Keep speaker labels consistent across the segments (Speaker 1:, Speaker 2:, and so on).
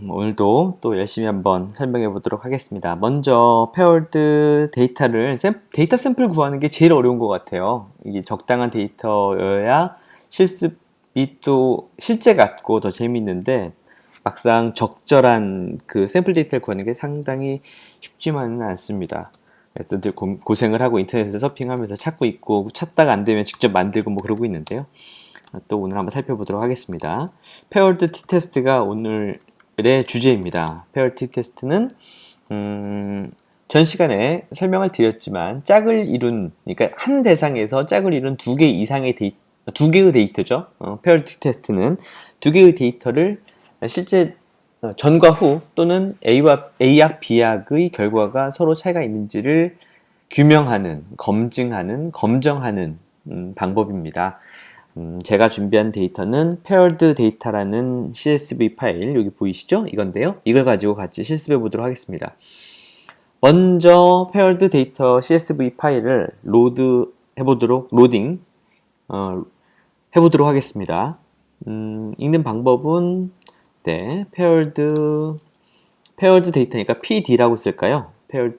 Speaker 1: 음, 오늘도 또 열심히 한번 설명해 보도록 하겠습니다. 먼저 페어드 데이터를 샘, 데이터 샘플 구하는 게 제일 어려운 것 같아요. 이게 적당한 데이터여야 실습이 또 실제 같고 더 재미있는데 막상 적절한 그 샘플 데이터를 구하는 게 상당히 쉽지만은 않습니다. 그래서 늘 고, 고생을 하고 인터넷에 서핑하면서 찾고 있고 찾다가 안 되면 직접 만들고 뭐 그러고 있는데요. 또 오늘 한번 살펴보도록 하겠습니다. 페어드 티 테스트가 오늘 의 주제입니다. 페어드 티 테스트는 음, 전 시간에 설명을 드렸지만 짝을 이룬 그러니까 한 대상에서 짝을 이룬 두 개 이상의 데이 두 개의 데이터죠. 어, 페어드 티 테스트는 두 개의 데이터를 실제 어, 전과 후 또는 A와 A약 B약의 결과가 서로 차이가 있는지를 규명하는, 검증하는, 검정하는 음, 방법입니다. 음, 제가 준비한 데이터는 paired data라는 CSV 파일 여기 보이시죠? 이건데요. 이걸 가지고 같이 실습해 보도록 하겠습니다. 먼저 paired data CSV 파일을 로드 해보도록 로딩 어, 해보도록 하겠습니다. 음, 읽는 방법은 네, paired paired data니까 PD라고 쓸까요? paired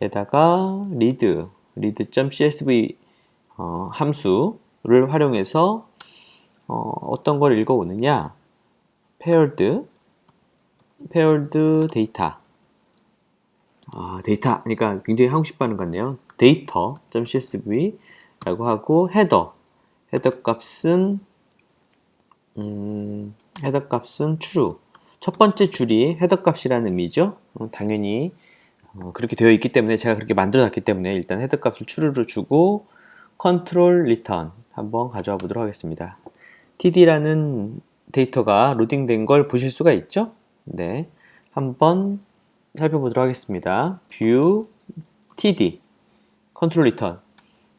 Speaker 1: data에다가 read read.csv 어, 함수 를 활용해서 어, 떤걸 읽어오느냐 paired paired data 아, 데이터 그러니까 굉장히 하고 싶어하는 것 같네요. data.csv라고 하고 헤더 헤더 값은 음, 헤더 값은 true. 첫 번째 줄이 헤더 값이라는 의미죠. 어, 당연히 어, 그렇게 되어 있기 때문에 제가 그렇게 만들어 놨기 때문에 일단 헤더 값을 true로 주고 control return 한번 가져와 보도록 하겠습니다. td라는 데이터가 로딩된 걸 보실 수가 있죠? 네. 한번 살펴보도록 하겠습니다. view td control return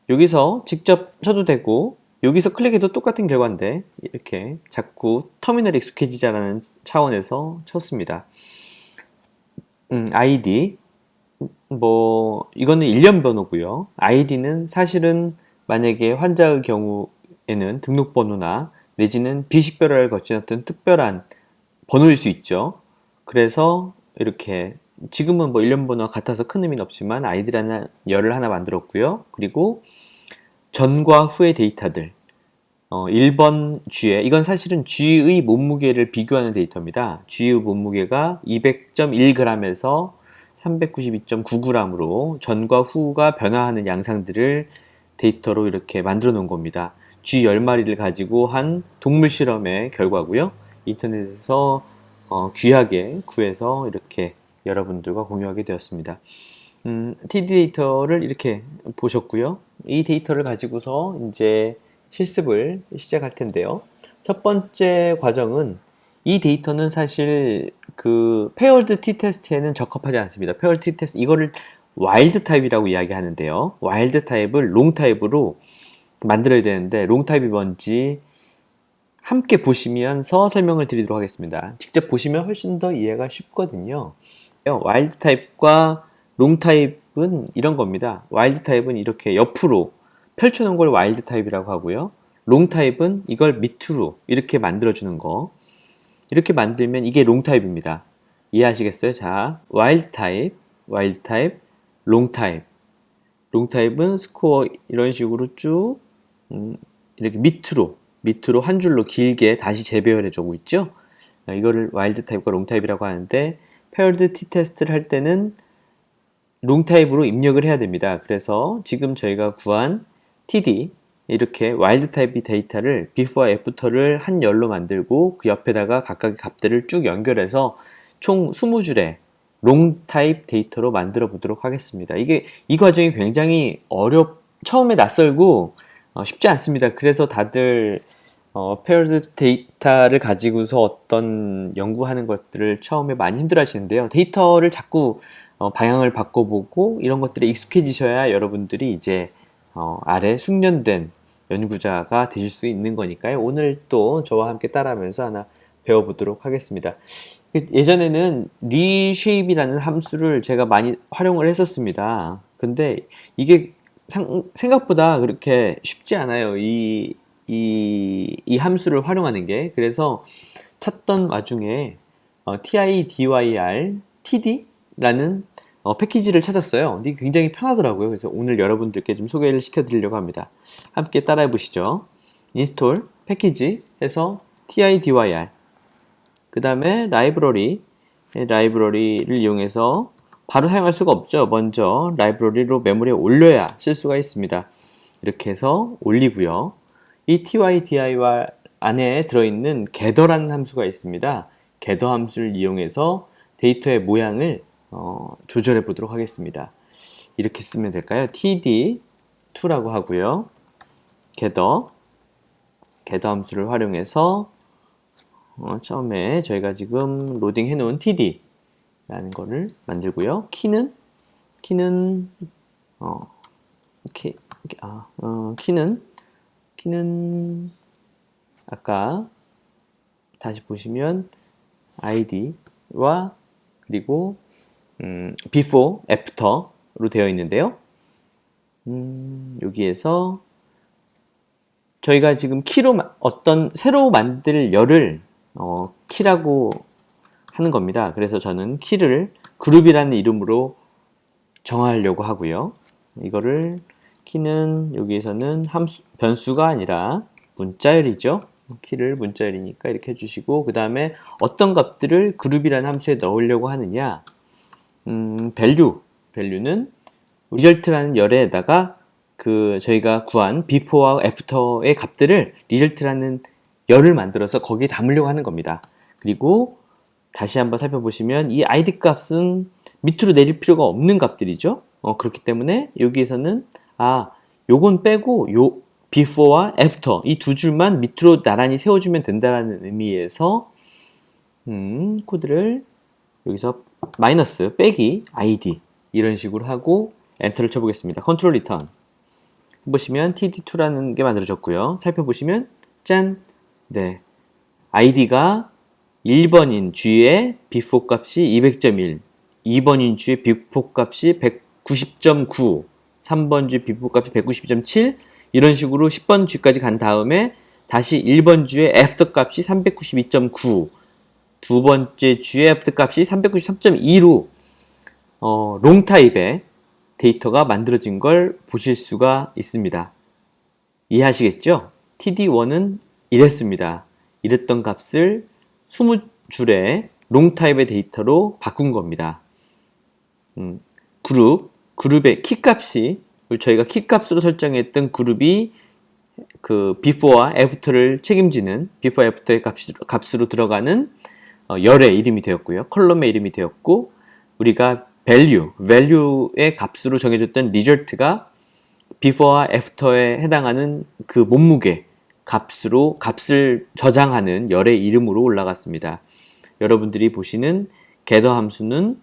Speaker 1: 여기서 직접 쳐도 되고 여기서 클릭해도 똑같은 결과인데 이렇게 자꾸 터미널이 익숙해지자라는 차원에서 쳤습니다. 음, ID 뭐 이거는 일련 번호고요. ID는 사실은 만약에 환자의 경우에는 등록번호나 내지는 비식별화를 거친 어떤 특별한 번호일 수 있죠. 그래서 이렇게 지금은 뭐 일련 번호와 같아서 큰 의미는 없지만 아이디라는 열을 하나 만들었고요. 그리고 전과 후의 데이터들 어, 1번 G에 이건 사실은 G의 몸무게를 비교하는 데이터입니다. G의 몸무게가 200.1g에서 392.9g으로 전과 후가 변화하는 양상들을 데이터로 이렇게 만들어 놓은 겁니다. G 10마리를 가지고 한 동물 실험의 결과고요. 인터넷에서 어, 귀하게 구해서 이렇게 여러분들과 공유하게 되었습니다. 음, TD 데이터를 이렇게 보셨고요. 이 데이터를 가지고서 이제 실습을 시작할 텐데요. 첫 번째 과정은 이 데이터는 사실 그 페어드 T 테스트에는 적합하지 않습니다. 페어드 T 테스트 이거를 와일드 타입이라고 이야기하는데요. 와일드 타입을 롱 타입으로 만들어야 되는데 롱 타입이 뭔지 함께 보시면서 설명을 드리도록 하겠습니다. 직접 보시면 훨씬 더 이해가 쉽거든요. 와일드 타입과 롱 타입은 이런 겁니다. 와일드 타입은 이렇게 옆으로 펼쳐놓은 걸 와일드 타입이라고 하고요. 롱 타입은 이걸 밑으로 이렇게 만들어주는 거. 이렇게 만들면 이게 롱 타입입니다. 이해하시겠어요? 자, 와일드 타입, 와일드 타입, 롱 타입. 롱 타입은 스코어 이런 식으로 쭉 음, 이렇게 밑으로 밑으로 한 줄로 길게 다시 재배열해 주고 있죠. 이거를 와일드 타입과 롱 타입이라고 하는데 페어드 티 테스트를 할 때는 롱 타입으로 입력을 해야 됩니다. 그래서 지금 저희가 구한 td 이렇게 와일드 타입 데이터를 before와 after를 한 열로 만들고 그 옆에다가 각각의 값들을 쭉 연결해서 총 20줄의 롱 타입 데이터로 만들어 보도록 하겠습니다. 이게 이 과정이 굉장히 어렵 처음에 낯설고 어, 쉽지 않습니다. 그래서 다들 어, 페어드 데이터를 가지고서 어떤 연구하는 것들을 처음에 많이 힘들어 하시는데요. 데이터를 자꾸 어, 방향을 바꿔보고 이런 것들에 익숙해지셔야 여러분들이 이제 어, 아래 숙련된 연구자가 되실 수 있는 거니까요. 오늘 또 저와 함께 따라하면서 하나 배워보도록 하겠습니다. 그 예전에는 reshape이라는 함수를 제가 많이 활용을 했었습니다. 근데 이게 상, 생각보다 그렇게 쉽지 않아요. 이, 이, 이 함수를 활용하는 게. 그래서 찾던 와중에 어, TIDYR TD라는 어, 패키지를 찾았어요. 근데 굉장히 편하더라고요. 그래서 오늘 여러분들께 좀 소개를 시켜드리려고 합니다. 함께 따라해 보시죠. 인스톨 패키지 해서 TIDYR 그 다음에 라이브러리 라이브러리를 이용해서 바로 사용할 수가 없죠. 먼저 라이브러리로 메모리에 올려야 쓸 수가 있습니다. 이렇게 해서 올리고요. 이 TYDIY 안에 들어있는 겟더라는 함수가 있습니다. 겟더 함수를 이용해서 데이터의 모양을 어, 조절해 보도록 하겠습니다. 이렇게 쓰면 될까요? td2라고 하고요. 겟더 겟더 함수를 활용해서 어, 처음에 저희가 지금 로딩 해놓은 td라는 거를 만들고요. 키는 키는 어, 키, 아, 어, 키는 키는 아까 다시 보시면 id와 그리고 음, before, after로 되어 있는데요. 음, 여기에서 저희가 지금 키로 마- 어떤 새로 만들 열을 어, 키라고 하는 겁니다. 그래서 저는 키를 그룹이라는 이름으로 정하려고 하고요. 이거를 키는 여기에서는 함수, 변수가 아니라 문자열이죠. 키를 문자열이니까 이렇게 해주시고 그 다음에 어떤 값들을 그룹이라는 함수에 넣으려고 하느냐 음, value, value는 result라는 열에다가 그 저희가 구한 before와 after의 값들을 result라는 열을 만들어서 거기에 담으려고 하는 겁니다. 그리고 다시 한번 살펴보시면 이 id 값은 밑으로 내릴 필요가 없는 값들이죠. 어, 그렇기 때문에 여기에서는 아, 요건 빼고 요 before와 after 이 두 줄만 밑으로 나란히 세워주면 된다라는 의미에서 음, 코드를 여기서 마이너스 빼기 id 이런 식으로 하고 엔터를 쳐보겠습니다. 컨트롤 리턴 보시면 td2라는 게 만들어졌고요. 살펴보시면 짠, 네, id가 1번인 G의 before 값이 200.1, 2번인 G의 before 값이 190.9, 3번 G before 값이 190.7 이런 식으로 10번 G까지 간 다음에 다시 1번 G의 after 값이 392.9, 두 번째 G의 after 값이 393.2로 어, 롱 타입의 데이터가 만들어진 걸 보실 수가 있습니다. 이해하시겠죠? TD1은 이랬습니다. 이랬던 값을 20줄의 롱 타입의 데이터로 바꾼 겁니다. 음, 그룹, 그룹의 키 값이 저희가 키 값으로 설정했던 그룹이 그 before와 after를 책임지는 before after의 값으로, 값으로 들어가는 어, 열의 이름이 되었고요. 컬럼의 이름이 되었고 우리가 value, value의 값으로 정해졌던 result가 before와 after에 해당하는 그 몸무게 값으로 값을 저장하는 열의 이름으로 올라갔습니다. 여러분들이 보시는 gather 함수는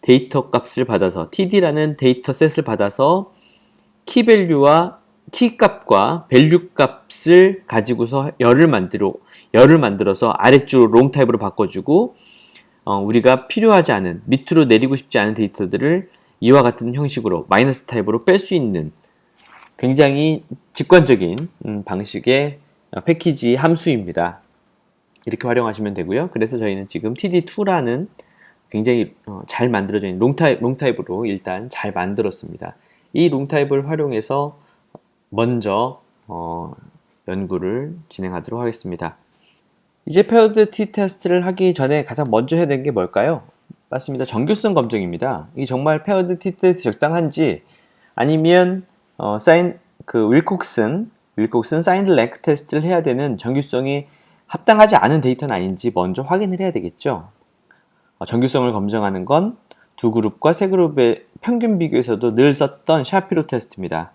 Speaker 1: 데이터 값을 받아서 td라는 데이터 셋을 받아서 키 밸류와 키 값과 밸류 값을 가지고서 열을 만들어 열을 만들어서 아래쪽으로 롱 타입으로 바꿔주고 어, 우리가 필요하지 않은 밑으로 내리고 싶지 않은 데이터들을 이와 같은 형식으로 마이너스 타입으로 뺄 수 있는 굉장히 직관적인 음, 방식의 어, 패키지 함수입니다. 이렇게 활용하시면 되고요. 그래서 저희는 지금 TD2라는 굉장히 어, 잘 만들어져 있는 롱타입, 롱타입으로 일단 잘 만들었습니다. 이 롱타입을 활용해서 먼저 어, 연구를 진행하도록 하겠습니다. 이제 페어드 T 테스트를 하기 전에 가장 먼저 해야 되는 게 뭘까요? 맞습니다. 정교성 검증입니다. 이 정말 페어드 T 테스트 적당한지 아니면 어, 사인 그 윌콕슨 윌콕슨 사인드 랭크 테스트를 해야 되는 정규성이 합당하지 않은 데이터는 아닌지 먼저 확인을 해야 되겠죠. 어, 정규성을 검증하는 건 두 그룹과 세 그룹의 평균 비교에서도 늘 썼던 샤피로 테스트입니다.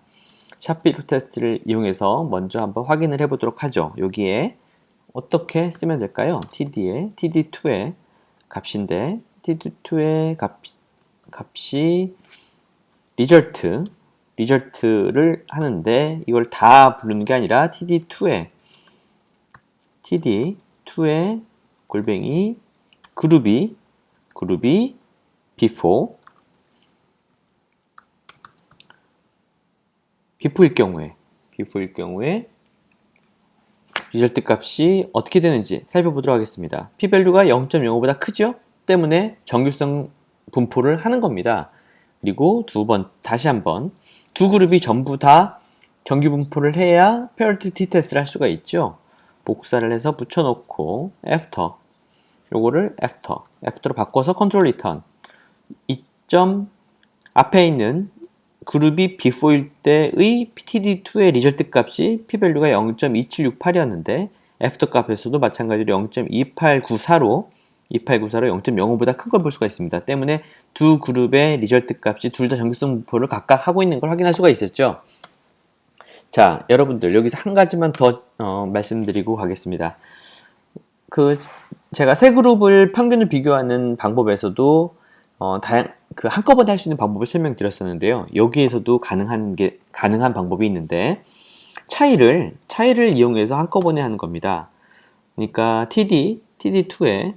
Speaker 1: 샤피로 테스트를 이용해서 먼저 한번 확인을 해보도록 하죠. 여기에 어떻게 쓰면 될까요? TD의 TD2의 값인데 TD2의 값, 값이 result, result를 하는데 이걸 다 부르는 게 아니라 TD2의 TD2의 골뱅이 그룹이 그룹이 before before일 경우에 before일 경우에 리절트 값이 어떻게 되는지 살펴보도록 하겠습니다. p-value가 0.05보다 크죠? 때문에 정규성 분포를 하는 겁니다. 그리고 두 번, 다시 한번 두 그룹이 전부 다 정규 분포를 해야 페어리티 t-test를 할 수가 있죠. 복사를 해서 붙여놓고 after. 요거를 after, after로 바꿔서 컨트롤 리턴 이점 앞에 있는 그룹이 before일 때의 PTD2의 리절트 값이 p-value가 0.2768이었는데 after 값에서도 마찬가지로 0.2894로 2894로 0.05보다 큰 걸 볼 수가 있습니다. 때문에 두 그룹의 리절트 값이 둘 다 정규성 분포를 각각 하고 있는 걸 확인할 수가 있었죠. 자, 여러분들 여기서 한 가지만 더 어, 말씀드리고 가겠습니다. 그 제가 세 그룹을 평균을 비교하는 방법에서도 어, 다양 그 한꺼번에 할 수 있는 방법을 설명드렸었는데요. 여기에서도 가능한 게 가능한 방법이 있는데 차이를 차이를 이용해서 한꺼번에 하는 겁니다. 그러니까 TD TD2에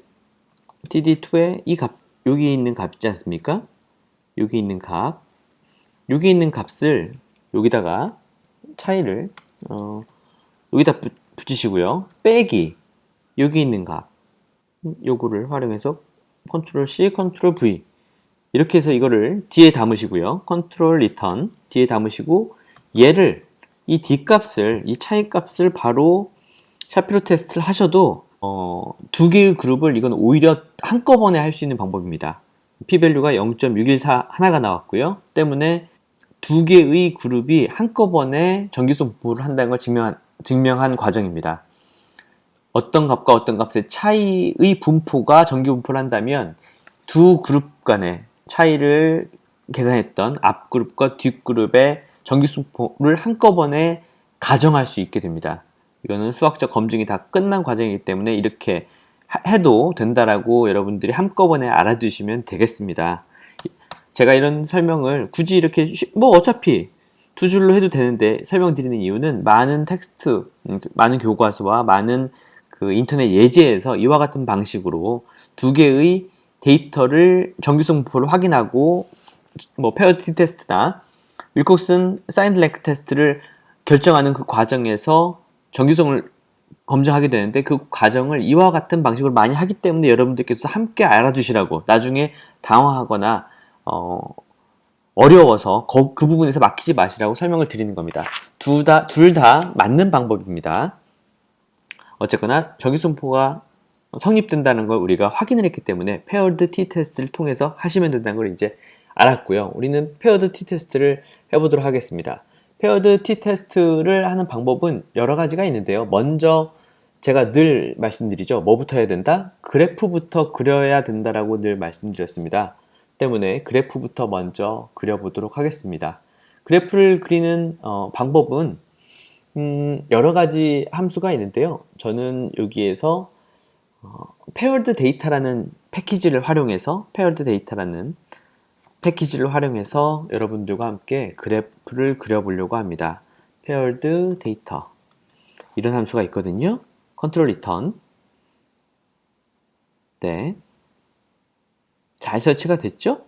Speaker 1: TD2에 이값 여기 있는 값 있지 않습니까? 여기 있는 값 여기 있는 값을 여기다가 차이를 어, 여기다 붙, 붙이시고요. 빼기 여기 있는 값 요거를 활용해서 컨트롤 C, 컨트롤 V 이렇게 해서 이거를 뒤에 담으시고요. 컨트롤 리턴 뒤에 담으시고 얘를 이 D 값을 이 차이 값을 바로 샤피로 테스트를 하셔도 어, 두 개의 그룹을 이건 오히려 한꺼번에 할 수 있는 방법입니다. p-value가 0.614 하나가 나왔고요. 때문에 두 개의 그룹이 한꺼번에 정기성 분포를 한다는 걸 증명한, 증명한 과정입니다. 어떤 값과 어떤 값의 차이의 분포가 정기 분포를 한다면 두 그룹 간의 차이를 계산했던 앞 그룹과 뒷 그룹의 정기수 분포를 한꺼번에 가정할 수 있게 됩니다. 이거는 수학적 검증이 다 끝난 과정이기 때문에 이렇게 해도 된다라고 여러분들이 한꺼번에 알아두시면 되겠습니다. 제가 이런 설명을 굳이 이렇게 뭐 어차피 두 줄로 해도 되는데 설명드리는 이유는 많은 텍스트, 음, 많은 교과서와 많은 그 인터넷 예제에서 이와 같은 방식으로 두 개의 데이터를 정규성 분포를 확인하고 뭐 페어티 테스트나 윌콕슨 사인드 랭크 테스트를 결정하는 그 과정에서 정규성을 검증하게 되는데 그 과정을 이와 같은 방식으로 많이 하기 때문에 여러분들께서 함께 알아두시라고 나중에 당황하거나 어, 어려워서 그, 그 부분에서 막히지 마시라고 설명을 드리는 겁니다. 둘 다 둘 다 맞는 방법입니다. 어쨌거나 정규성포가 성립된다는 걸 우리가 확인을 했기 때문에 페어드 T 테스트를 통해서 하시면 된다는 걸 이제 알았고요. 우리는 페어드 T 테스트를 해보도록 하겠습니다. 페어드 T 테스트를 하는 방법은 여러 가지가 있는데요. 먼저 제가 늘 말씀드리죠. 뭐부터 해야 된다? 그래프부터 그려야 된다라고 늘 말씀드렸습니다. 때문에 그래프부터 먼저 그려보도록 하겠습니다. 그래프를 그리는 어, 방법은 음, 여러 가지 함수가 있는데요. 저는 여기에서 어, 페어드 데이터라는 패키지를 활용해서 페어드 데이터라는 패키지를 활용해서 여러분들과 함께 그래프를 그려보려고 합니다. 페어드 데이터 이런 함수가 있거든요. 컨트롤 리턴 네. 잘 설치가 됐죠?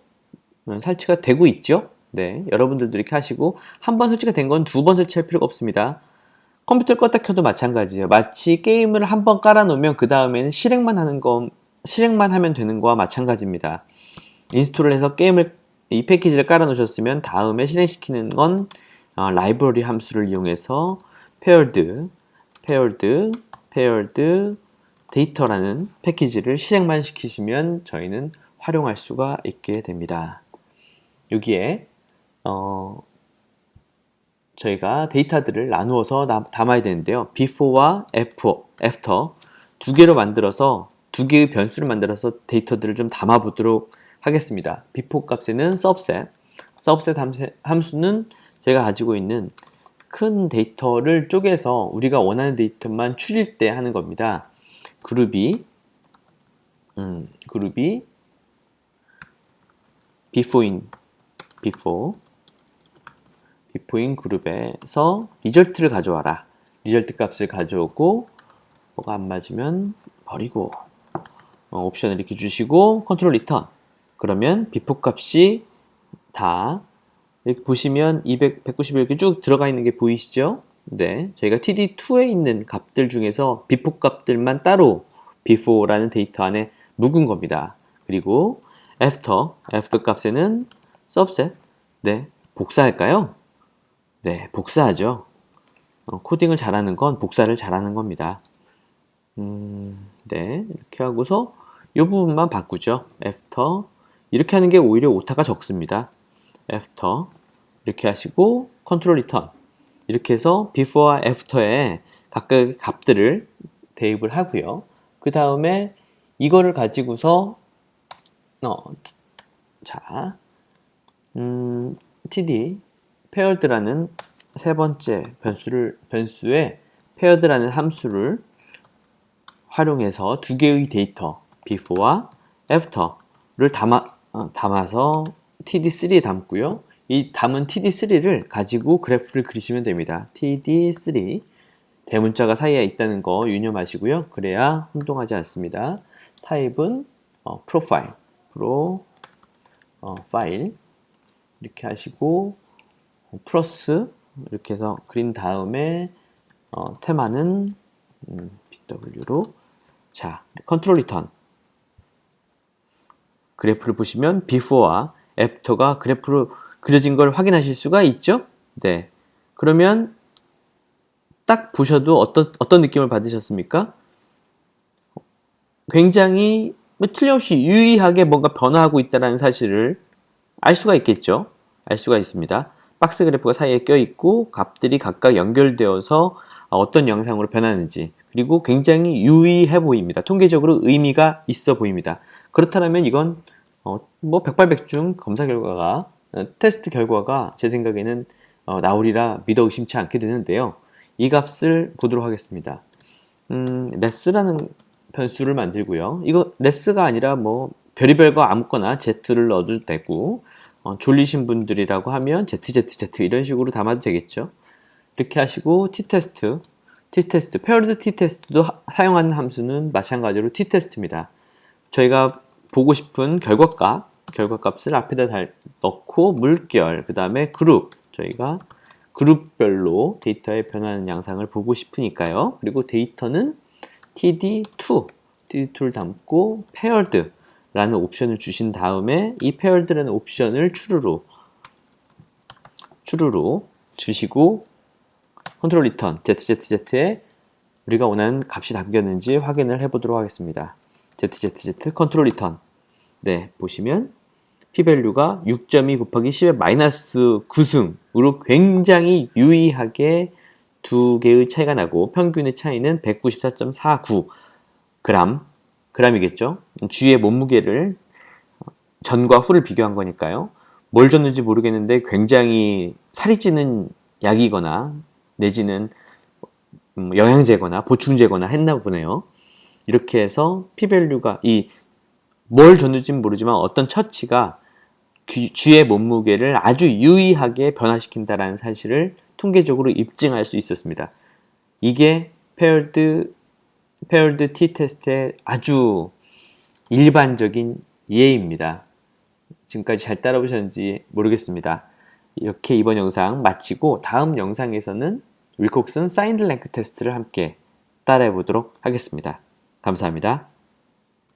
Speaker 1: 음, 설치가 되고 있죠? 네. 여러분들도 이렇게 하시고 한 번 설치가 된 건 두 번 설치할 필요가 없습니다. 컴퓨터를 껐다 켜도 마찬가지예요. 마치 게임을 한 번 깔아놓으면 그 다음에는 실행만 하는 거, 실행만 하면 되는 거와 마찬가지입니다. 인스톨을 해서 게임을 이 패키지를 깔아놓으셨으면 다음에 실행시키는 건 어, 라이브러리 함수를 이용해서 paired, paired, paired 데이터라는 패키지를 실행만 시키시면 저희는 활용할 수가 있게 됩니다. 여기에 어, 저희가 데이터들을 나누어서 담아야 되는데요. before와 after 두 개로 만들어서 두 개의 변수를 만들어서 데이터들을 좀 담아 보도록 하겠습니다. before 값에는 subset, subset 함수는 저희가 가지고 있는 큰 데이터를 쪼개서 우리가 원하는 데이터만 추릴 때 하는 겁니다. 그룹이 음, 그룹이 before인 before 비포인 그룹에서 리절트를 가져와라. 리절트 값을 가져오고 뭐가 안 맞으면 버리고 어, 옵션을 이렇게 주시고 컨트롤 리턴 그러면 비포 값이 다 이렇게 보시면 200, 190 이렇게 쭉 들어가 있는 게 보이시죠? 네, 저희가 td2에 있는 값들 중에서 before 값들만 따로 before라는 데이터 안에 묵은 겁니다. 그리고 after, after 값에는 subset, 네, 복사할까요? 네, 복사하죠. 어, 코딩을 잘하는 건 복사를 잘하는 겁니다. 음, 네, 이렇게 하고서 이 부분만 바꾸죠. after 이렇게 하는 게 오히려 오타가 적습니다. after 이렇게 하시고 컨트롤 리턴 이렇게 해서 before와 after에 각각의 값들을 대입을 하고요. 그 다음에 이거를 가지고서 어, 자, 음, td paired라는 세 번째 변수를 변수에 paired라는 함수를 활용해서 두 개의 데이터 before와 after를 담아 어, 담아서 td3에 담고요. 이 담은 td3를 가지고 그래프를 그리시면 됩니다. td3 대문자가 사이에 있다는 거 유념하시고요. 그래야 혼동하지 않습니다. 타입은 어, 프로파일, 프로 어, 파일 이렇게 하시고 어, 플러스 이렇게 해서 그린 다음에 어, 테마는 음, BW로 자 컨트롤 리턴 그래프를 보시면 before와 after가 그래프로 그려진 걸 확인하실 수가 있죠? 네. 그러면 딱 보셔도 어떤, 어떤 느낌을 받으셨습니까? 굉장히 뭐 틀림없이 유의하게 뭔가 변화하고 있다는 사실을 알 수가 있겠죠? 알 수가 있습니다. 박스 그래프가 사이에 껴있고 값들이 각각 연결되어서 어떤 영상으로 변하는지 그리고 굉장히 유의해 보입니다. 통계적으로 의미가 있어 보입니다. 그렇다면 이건 어, 뭐 백발백중 검사 결과가 어, 테스트 결과가 제 생각에는 어, 나오리라 믿어 의심치 않게 되는데요. 이 값을 보도록 하겠습니다. 음, 레스라는 변수를 만들고요. 이거 레스가 아니라 뭐 별의별 거 아무거나 z를 넣어도 되고 어, 졸리신 분들이라고 하면 ZZZ 이런 식으로 담아도 되겠죠. 이렇게 하시고 t테스트, t테스트, 페어드 t테스트도 사용하는 함수는 마찬가지로 t테스트입니다. 저희가 보고 싶은 결과값, 결과값을 앞에다 달, 넣고 물결, 그 다음에 그룹, 저희가 그룹별로 데이터에 변하는 양상을 보고 싶으니까요. 그리고 데이터는 td2, td2를 담고 paired 라는 옵션을 주신 다음에 이 paired라는 옵션을 추루로 추루로 주시고 컨트롤 리턴 ZZZ에 우리가 원하는 값이 담겼는지 확인을 해보도록 하겠습니다. ZZZ 컨트롤 리턴 네 보시면 p-value가 6.2 곱하기 10의 마이너스 9승으로 굉장히 유의하게 두 개의 차이가 나고 평균의 차이는 194.49 그램 그램이겠죠. 주위의 몸무게를 전과 후를 비교한 거니까요. 뭘 줬는지 모르겠는데 굉장히 살이 찌는 약이거나 내지는 음, 영양제거나 보충제거나 했나 보네요. 이렇게 해서 p-value가 이 뭘 줬는지는 모르지만 어떤 처치가 쥐의 몸무게를 아주 유의하게 변화시킨다라는 사실을 통계적으로 입증할 수 있었습니다. 이게 paired, paired t-테스트의 아주 일반적인 예입니다. 지금까지 잘 따라오셨는지 모르겠습니다. 이렇게 이번 영상 마치고 다음 영상에서는 윌콕슨 사인드 랭크 테스트를 함께 따라해 보도록 하겠습니다. 감사합니다.